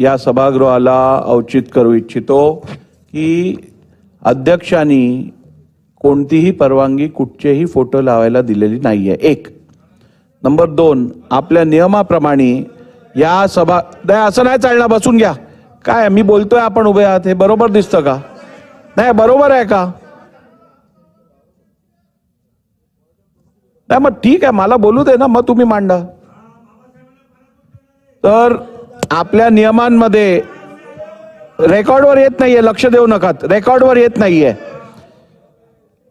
या सभागृहाला औचित करू इच्छितो की अध्यक्षांनी कोणतीही परवानगी कुठचेही फोटो लावायला दिलेली नाही आहे एक. नंबर दोन आपल्या नियमाप्रमाणे या सभा नाही असं नाही चालणार बसून घ्या. काय मी बोलतोय आपण उभे आहात हे बरोबर दिसतं का? नाही बरोबर आहे का? नाही मग ठीक आहे मला बोलू दे ना मग तुम्ही मांडा. तर आपल्या नियमांमध्ये रेकॉर्डवर येत नाहीये लक्ष देऊ नका रेकॉर्डवर येत नाहीये.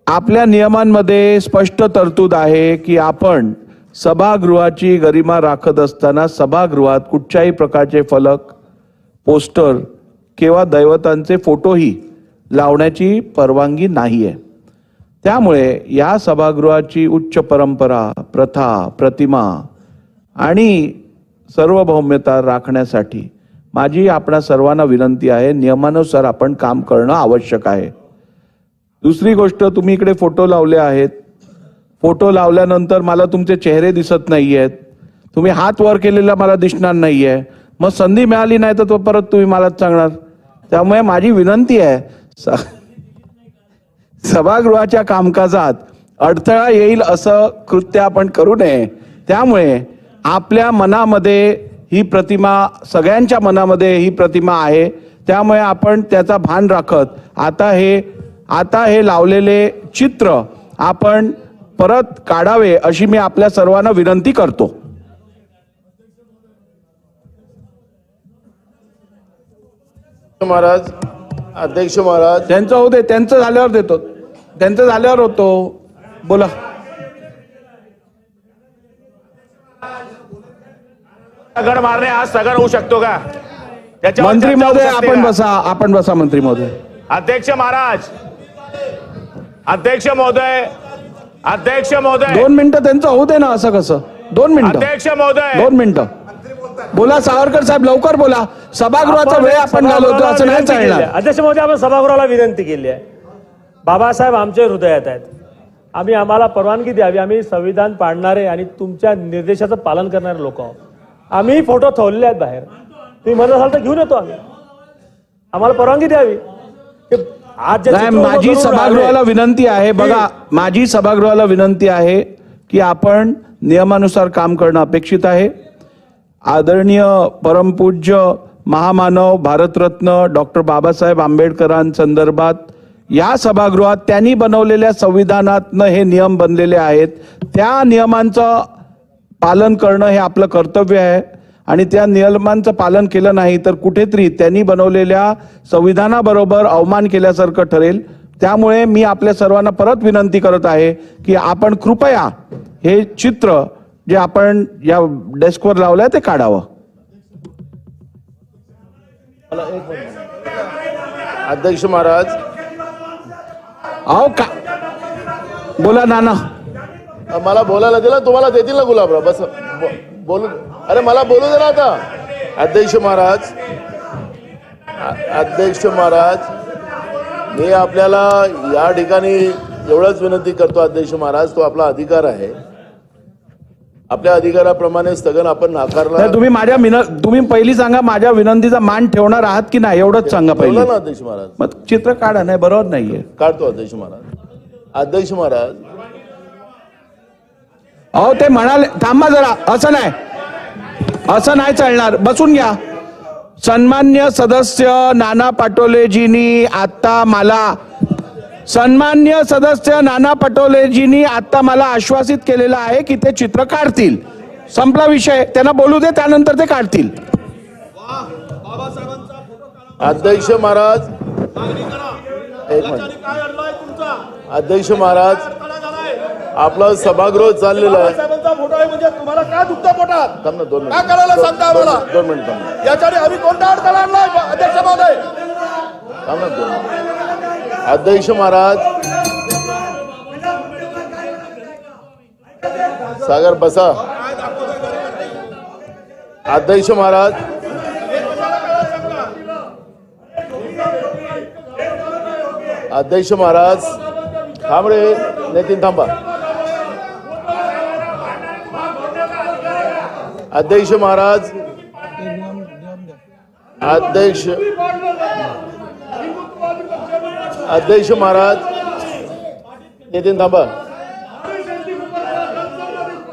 आपल्या नियमांमध्ये स्पष्ट तरतूद आहे की आपण सभागृहाची गरिमा राखत असताना सभागृहात कुठच्याही प्रकारचे फलक पोस्टर किंवा दैवतांचे फोटोही लावण्याची परवानगी नाही आहे त्यामुळे या सभागृहाची उच्च परंपरा प्रथा प्रतिमा आणि सार्वभौम्यता राखण्यासाठी माझी आपणा सर्वांना विनंती आहे नियमानुसार आपण काम करणं आवश्यक आहे. दुसरी गोष्ट तुम्ही इकडे फोटो लावले आहेत. फोटो लावल्यानंतर मला तुमचे चेहरे दिसत नाही आहेत तुम्ही हात वर केलेला मला दिसणार नाहीये. मग संधी मिळाली नाही तर तो परत तुम्ही मलाच सांगणार. त्यामुळे माझी विनंती आहे सभागृहाच्या कामकाजात अडथळा येईल असं कृत्य आपण करू नये. त्यामुळे आपल्या मनामध्ये ही प्रतिमा सगळ्यांच्या मनामध्ये ही प्रतिमा आहे. त्यामुळे आपण त्याचा भान राखत आता हे आता हे लावलेले चित्र आपण परत काढावे अशी मी आपल्या सर्वांना विनंती करतो. महाराज अध्यक्ष महाराज. त्यांचं होऊ दे त्यांचं झाल्यावर देतो. त्यांचं झाल्यावर होतो. बोला. दगड मारणे हा सगळ होऊ शकतो का? मंत्री महोदय आपण? बसा आपण बसा मंत्री महोदय. अध्यक्ष महाराज अध्यक्ष महोदय अध्यक्ष महोदय. दोन मिनिटं त्यांचं होऊ दे ना असं कसं. दोन मिनिटं. अध्यक्ष महोदय. दोन मिनिटं. बोला सावरकर साहेब लवकर बोला. सभागृहाचा वेळ आपण घालवतो असं नाही चालणार. अध्यक्ष महोदय आपण सभागृहाला विनंती केली आहे. बाबासाहेब आमच्या हृदयात आहेत. आम्ही आम्हाला परवानगी द्यावी. आम्ही संविधान पाळणारे आणि तुमच्या निर्देशाचं पालन करणारे लोक आहोत. आम्ही फोटो ठेवलेले आहेत बाहेर. तुम्ही म्हणत असाल तर घेऊन येतो आम्ही. आम्हाला परवानगी द्यावी. आज माझी सभागृहाला विनंती आहे बघा माझी सभागृहाला विनंती आहे की आपण नियमानुसार काम करणं अपेक्षित आहे. आदरणीय परमपूज्य महामानव भारतरत्न डॉक्टर बाबासाहेब आंबेडकरांसंदर्भात या सभागृहात त्यांनी बनवलेल्या संविधानातनं हे नियम बनलेले आहेत. त्या नियमांचं पालन करणं हे आपलं कर्तव्य आहे. आणि त्या नियमांचं पालन केलं नाही तर कुठेतरी त्यांनी बनवलेल्या संविधानाबरोबर अवमान केल्यासारखं ठरेल. त्यामुळे मी आपल्या सर्वांना परत विनंती करत आहे की आपण कृपया हे चित्र जे आपण या डेस्कवर लावलंय ते काढावं. अध्यक्ष महाराज. अहो का बोला नाना. मला बोलायला दिला तुम्हाला देतील ना गुलाबराव बस बोलू अरे मला बोलू दे ना आता. अध्यक्ष महाराज अध्यक्ष महाराज मी आपल्याला या ठिकाणी एवढंच विनंती करतो अध्यक्ष महाराज तो आपला अधिकार आहे. आपल्या अधिकाराप्रमाणे स्थगन आपण नाकारला तुम्ही माझ्या तुम्ही पहिली सांगा माझ्या विनंतीचा मान ठेवणार आहात की नाही एवढंच सांगा पहिली. ना अध्यक्ष महाराज. मग चित्र काढा नाही बरोबर नाहीये. काढतो अध्यक्ष महाराज. अध्यक्ष महाराज अहो ते म्हणाले थांबा जरा असं नाही. असं नाही चालणार. बसून घ्या. सन्मान्य सदस्य नाना पटोलेजींनी आता मला सन्मान्य सदस्य नाना पटोलेजींनी आता मला आश्वासित केलेलं आहे की ते चित्र काढतील. संपला विषय. त्यांना बोलू दे त्यानंतर ते काढतील. अध्यक्ष महाराज अध्यक्ष महाराज आपलं सभागृह चाललेलं आहे. साहेबांचा फोटो आहे म्हणजे तुम्हाला काय दुखतं पोटात? थांब ना दोन काय करायला मिनिट सांगता आम्हाला? दोन मिनिट थांब. ना. याच्याने आम्ही कोणता अडथळा अध्यक्ष महोदय थांब ना दोन मिनिट. अध्यक्ष महाराज. सागर बसा. अध्यक्ष महाराज. अध्यक्ष महाराज. थांब रे नितीन थांबा. अध्यक्ष महाराज. अध्यक्ष. अध्यक्ष महाराज. नितीन थांबा.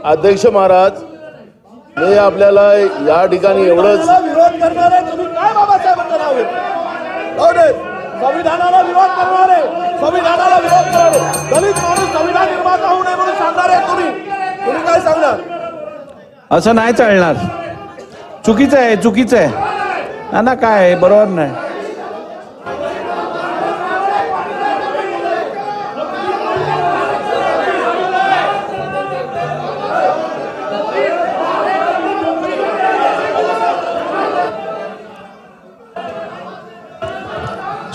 अध्यक्ष महाराज मी आपल्याला या ठिकाणी एवढंच विरोध करणार आहे तुम्ही काय बाबासाहेबांचं नाव संविधानाला विरोध करणार आहे संविधानाला विरोध करणार. आहे दलित माणूस संविधान निर्माता होऊ नये म्हणून सांगणार आहे तुम्ही. तुम्ही काय सांगणार? असं नाही चालणार. चुकीचं आहे चुकीचं आहे. ना ना काय आहे, बरोबर नाही.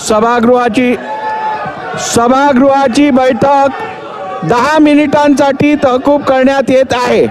सभागृहाची सभागृहाची बैठक दहा मिनिटांसाठी तहकूब करण्यात येत आहे.